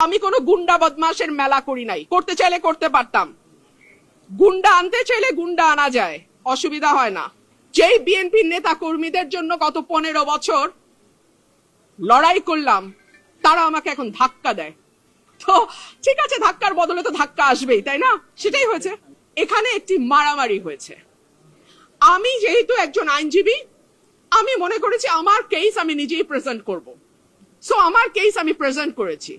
আমি কোনো গুন্ডা বদমাসের মেলা করি নাই। করতে চাইলে করতে পারতাম। গুন্ডা আনতে চাইলে গুন্ডা আনা যায়। অসুবিধা হয় না। যেই বিএনপির নেতা কর্মীদের জন্য গত পনেরো বছর লড়াই করলাম, তারা আমাকে এখন ধাক্কা দেয়। তো ঠিক আছে, ধাক্কার বদলে তো ধাক্কা আসবেই, তাই না? সেটাই হয়েছে। এখানে একটি মারামারি হয়েছে। আমি যেহেতু একজন আইনজীবী, আমি মনে করেছি আমার কেস আমি নিজেই প্রেজেন্ট করব। সো আমার কেস আমি প্রেজেন্ট করেছি।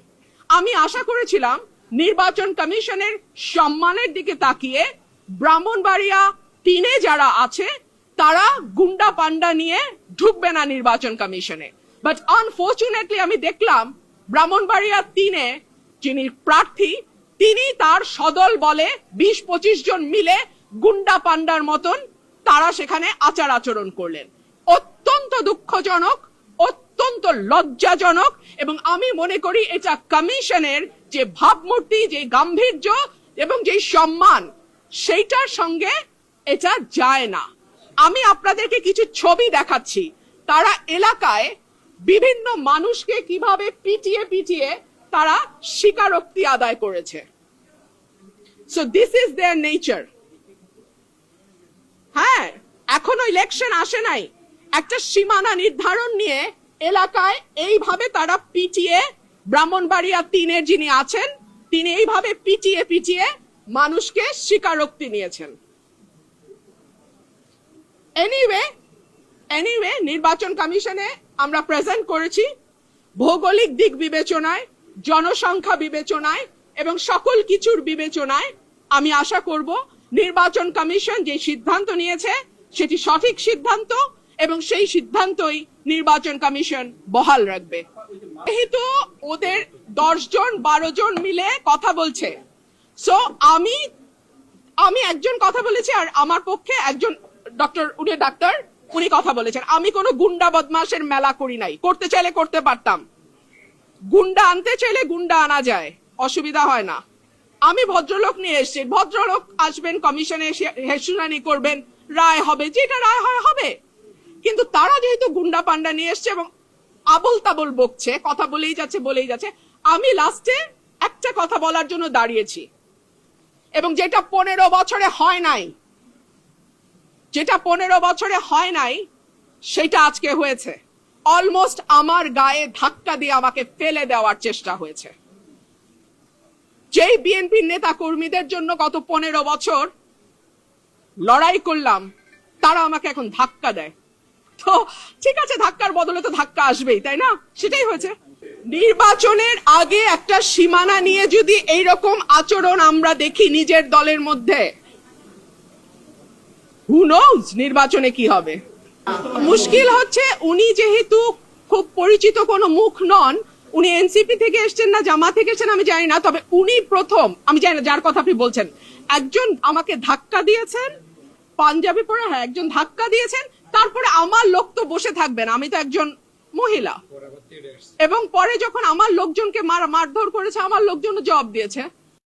আমি আশা করেছিলাম নির্বাচন কমিশনের সম্মানের দিকে তাকিয়ে ব্রাহ্মণবাড়িয়া তিনে যারা আছে, তারা গুন্ডা পান্ডা নিয়ে ঢুকবে না নির্বাচন কমিশনে। বাট আনফর্চুনেটলি আমি দেখলাম ব্রাহ্মণবাড়িয়া তিনে যিনি প্রার্থী, তিনি তার সদল বলে বিশ পঁচিশ জন মিলে গুন্ডা পান্ডার মতন তারা সেখানে আচার আচরণ করলেন। অত্যন্ত দুঃখজনক অত্যন্ত লজ্জাজনক এবং আমি মনে করি এটা কমিশনের যে ভাবমূর্তি, যে গাম্ভীর্য এবং যে সম্মান, সেইটার সঙ্গে এটা যায় না। আমি আপনাদেরকে কিছু ছবি দেখাচ্ছি। তারা এলাকায় বিভিন্ন মানুষকে কীভাবে পিটিয়ে পিটিয়ে তারা স্বীকারোক্তি আদায় করেছে। So this is their nature হ্যাঁ এখনও ইলেকশন আসে নাই। একটা সীমানা নির্ধারণ নিয়ে এলাকায় এইভাবে তারা পিটিয়ে ব্রাহ্মণবাড়িয়া তিনের যিনি আছেন, তিনি এইভাবে পিটিয়ে পিটিয়ে মানুষকে স্বীকারোক্তি নিয়েছেন। এনিওয়ে এনিওয়ে নির্বাচন কমিশনে আমরা প্রেজেন্ট করেছি ভৌগোলিক দিক বিবেচনায়, জনসংখ্যা বিবেচনায় এবং সকল কিছুর বিবেচনায় আমি আশা করব নির্বাচন কমিশন যে সিদ্ধান্ত নিয়েছে, সেটি সঠিক সিদ্ধান্ত এবং সেই সিদ্ধান্তই নির্বাচন কমিশন বহাল রাখবে। যেহেতু ওদের দশ জন, বারো জন মিলে কথা বলছে। সো আমি আমি একজন কথা বলেছি আর আমার পক্ষে একজন ডক্টর উনি ডাক্তার, উনি কথা বলেছেন। আমি কোনো গুন্ডা বদমাসের মেলা করি নাই। করতে চাইলে করতে পারতাম। গুন্ডা আনতে চাইলে গুন্ডা আনা যায়। অসুবিধা হয় না। আমি ভদ্রলোক নিয়ে এসেছি। ভদ্রলোক আসবেন, কমিশনে হেসুনানি করবেন। রায় হবে। যেটা রায় হয়, হবে। কিন্তু তারা যেহেতু গুন্ডা পান্ডা নিয়ে এসছে এবং আবল তাবল বকছে, কথা বলেই যাচ্ছে বলেই যাচ্ছে, আমি লাস্টে একটা কথা বলার জন্য দাঁড়িয়েছি। এবং যেটা পনেরো বছরে হয় নাই, যেটা পনেরো বছরে হয় নাই, সেটা আজকে হয়েছে। অলমোস্ট আমার গায়ে ধাক্কা দিয়ে আমাকে ফেলে দেওয়ার চেষ্টা হয়েছে। যেই বিএনপির নেতা কর্মীদের জন্য গত পনেরো বছর লড়াই করলাম, তারা আমাকে এখন ধাক্কা দেয়। তো ঠিক আছে, ধাক্কার বদলে তো ধাক্কা আসবেই, তাই না? সেটাই হয়েছে। নির্বাচনের আগে একটা সীমানা নিয়ে যদি এইরকম আচরণ আমরা দেখি নিজের দলের মধ্যে হু নোজ নির্বাচনে কি হবে? মুশকিল হচ্ছে উনি যেহেতু খুব পরিচিত কোনো মুখ নন, উনি এনসিপি থেকে এসেছেন না, জামা থেকে এসেছেন, আমি জানি না, তবে উনি প্রথম, আমি জানি না, যার কথা আপনি বলছেন, একজন আমাকে ধাক্কা দিয়েছেন, পাঞ্জাবি পরে হ্যাঁ একজন ধাক্কা দিয়েছেন তারপরে আমার লোক তো বসে থাকবেন আমি তো একজন মহিলা। এবং পরে যখন আমার লোকজনকে মার মারধর করেছে আমার লোকজন জবাব দিয়েছে।